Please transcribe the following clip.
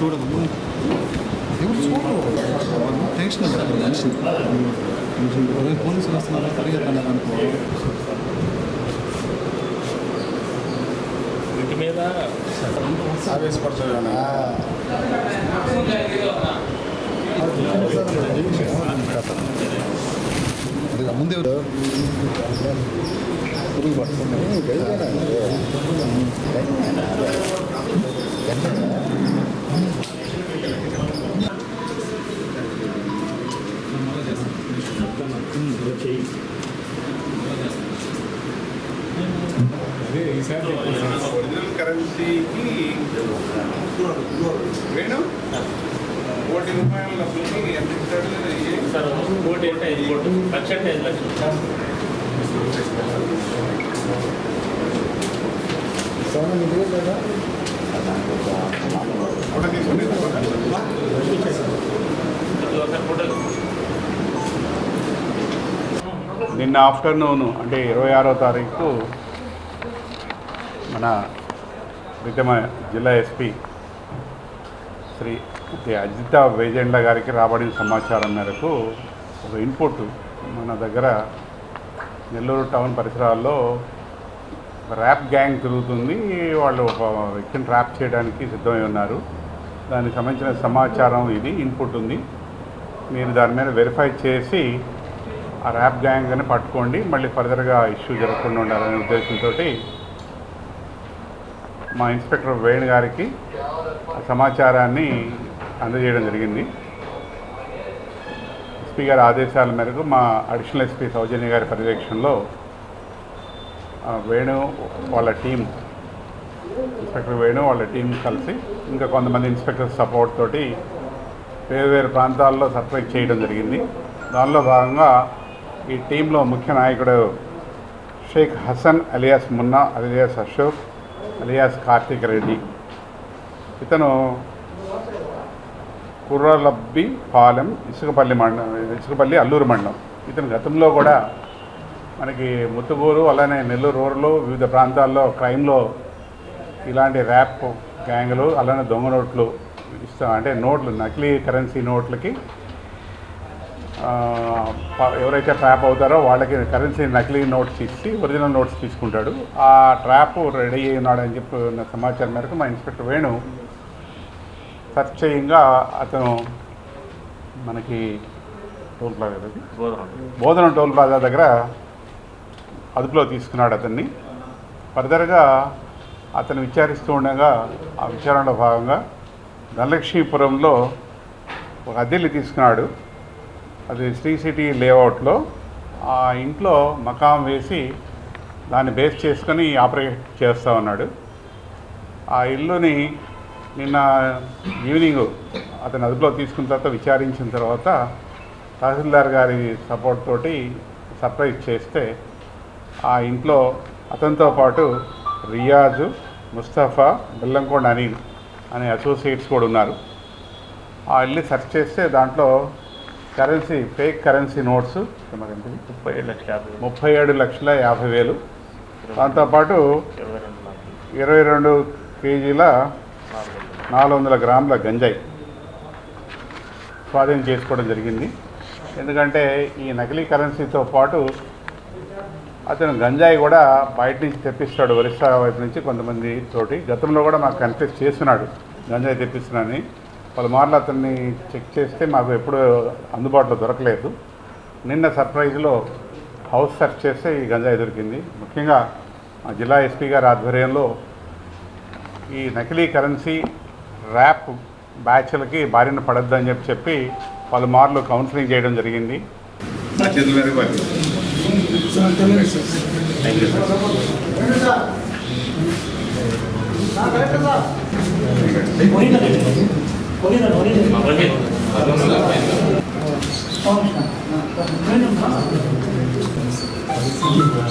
చూడము ఎవరు చూడరు వాళ్ళు టెన్షన్ పడతారు మనిషి ఉదయం పోలీసులు వస్తున్నారు పరిగెత్తన్నారు అనుకో ఇంటి మీద ఆవేశపడుతున్నాను అది ముందే పురుగు పట్టుకున్నాను ఒరిజినల్ కరెన్సీకి వేణు కోటి రూపాయల డబ్బులకి ఎంత ఇస్తాడు సార్ కోటి అంటే ఐదు కోట్లు లక్ష అంటే ఐదు లక్షలు సోన మీరు లేదా ఫోటో తీసుకుని ఒకసారి ఫోటో నిన్న ఆఫ్టర్నూన్ అంటే ఇరవై ఆరో తారీఖు మన ప్రీతమ జిల్లా ఎస్పీ శ్రీ అజిత వేజెండ్ల గారికి రాబడిన సమాచారం మేరకు ఒక ఇన్పుట్ మన దగ్గర నెల్లూరు టౌన్ పరిసరాల్లో ర్యాప్ గ్యాంగ్ తిరుగుతుంది. వాళ్ళు ఒక వ్యక్తిని ట్రాప్ చేయడానికి సిద్ధమై ఉన్నారు. దానికి సంబంధించిన సమాచారం ఇది ఇన్పుట్ ఉంది. మీరు దాని మీద వెరిఫై చేసి ఆ ర్యాప్ గ్యాంగ్ అని పట్టుకోండి మళ్ళీ ఫర్దర్గా ఇష్యూ జరగకుండా ఉండాలనే ఉద్దేశంతో మా ఇన్స్పెక్టర్ వేణు గారికి సమాచారాన్ని అందజేయడం జరిగింది. ఎస్పీ గారి ఆదేశాల మేరకు మా అడిషనల్ ఎస్పీ సౌజన్య గారి పర్యవేక్షణలో వేణు వాళ్ళ టీం ఇన్స్పెక్టర్ వేణు వాళ్ళ టీం కలిసి ఇంకా కొంతమంది ఇన్స్పెక్టర్ సపోర్ట్ తోటి వేరు వేరు ప్రాంతాల్లో సర్ప్రైజ్ చేయడం జరిగింది. దానిలో భాగంగా ఈ టీంలో ముఖ్య నాయకుడు Sheikh Hasan alias Munna alias Ashok alias Karthik Reddy. ఇతను కుర్రలబ్బి పాలెం ఇసుకపల్లి మండలం ఇసుకపల్లి అల్లూరు మండలం. ఇతను గతంలో కూడా మనకి ముత్తుగూరు అలానే నెల్లూరు రోడ్లు వివిధ ప్రాంతాల్లో క్రైమ్లో ఇలాంటి ర్యాప్ గ్యాంగ్లు అలానే దొంగ నోట్లు ఇస్తాం అంటే నోట్లు నకిలీ కరెన్సీ నోట్లకి ఎవరైతే ట్రాప్ అవుతారో వాళ్ళకి కరెన్సీ నకిలీ నోట్స్ ఇచ్చి ఒరిజినల్ నోట్స్ తీసుకుంటాడు. ఆ ట్రాప్ రెడీ అయి ఉన్నాడని చెప్పి ఉన్న సమాచారం మేరకు మా ఇన్స్పెక్టర్ వేణు సర్చ్ చేయంగా అతను మనకి toll plaza Bodhana toll plaza దగ్గర అదుపులో తీసుకున్నాడు అతన్ని. ఫర్దర్గా అతను విచారిస్తూ ఉండగా ఆ విచారణలో భాగంగా ధనలక్ష్మీపురంలో ఒక అద్దెల్ని తీసుకున్నాడు. అది శ్రీ సిటీ లేఅవుట్లో ఆ ఇంట్లో మకాం వేసి దాన్ని బేస్ చేసుకొని ఆపరేట్ చేస్తూ ఉన్నాడు. ఆ ఇల్లుని నిన్న ఈవినింగ్ అతను అదుపులో తీసుకున్న తర్వాత విచారించిన తర్వాత తహసీల్దార్ గారి సపోర్ట్ తోటి సర్ప్రైజ్ చేస్తే ఆ ఇంట్లో అతనితో పాటు రియాజు ముస్తఫా బెల్లంకొండ అనిల్ అనే అసోసియేట్స్ కూడా ఉన్నారు. ఆ ఇల్లు సెర్చ్ చేస్తే దాంట్లో కరెన్సీ ఫేక్ కరెన్సీ నోట్స్ ముప్పై ఏడు లక్షల యాభై ముప్పై ఏడు లక్షల యాభై వేలు దాంతోపాటు ఇరవై రెండు కేజీల నాలుగు వందల గ్రాముల గంజాయి స్వాధీనం చేసుకోవడం జరిగింది. ఎందుకంటే ఈ నకిలీ కరెన్సీతో పాటు అతను గంజాయి కూడా బయట నుంచి తెప్పిస్తాడు ఒరిస్సా వైపు నుంచి కొంతమంది తోటి. గతంలో కూడా మాకు కన్ఫ్యూజ్ చేస్తున్నాడు గంజాయి తెప్పిస్తున్నానని. పలుమార్లు అతన్ని చెక్ చేస్తే మాకు ఎప్పుడు అందుబాటులో దొరకలేదు. నిన్న సర్ప్రైజ్లో హౌస్ సెర్చ్ చేస్తే ఈ గంజాయి దొరికింది. ముఖ్యంగా మా జిల్లా ఎస్పీ గారి ఆధ్వర్యంలో ఈ నకిలీ కరెన్సీ ర్యాప్ బ్యాచ్లకి బారిన పడద్దని చెప్పి చెప్పి పలుమార్లు కౌన్సిలింగ్ చేయడం జరిగింది. 거기는 어린이 아, 거 기. 아, 너무 나 어, 그러면 봐. 이게 뭐 야?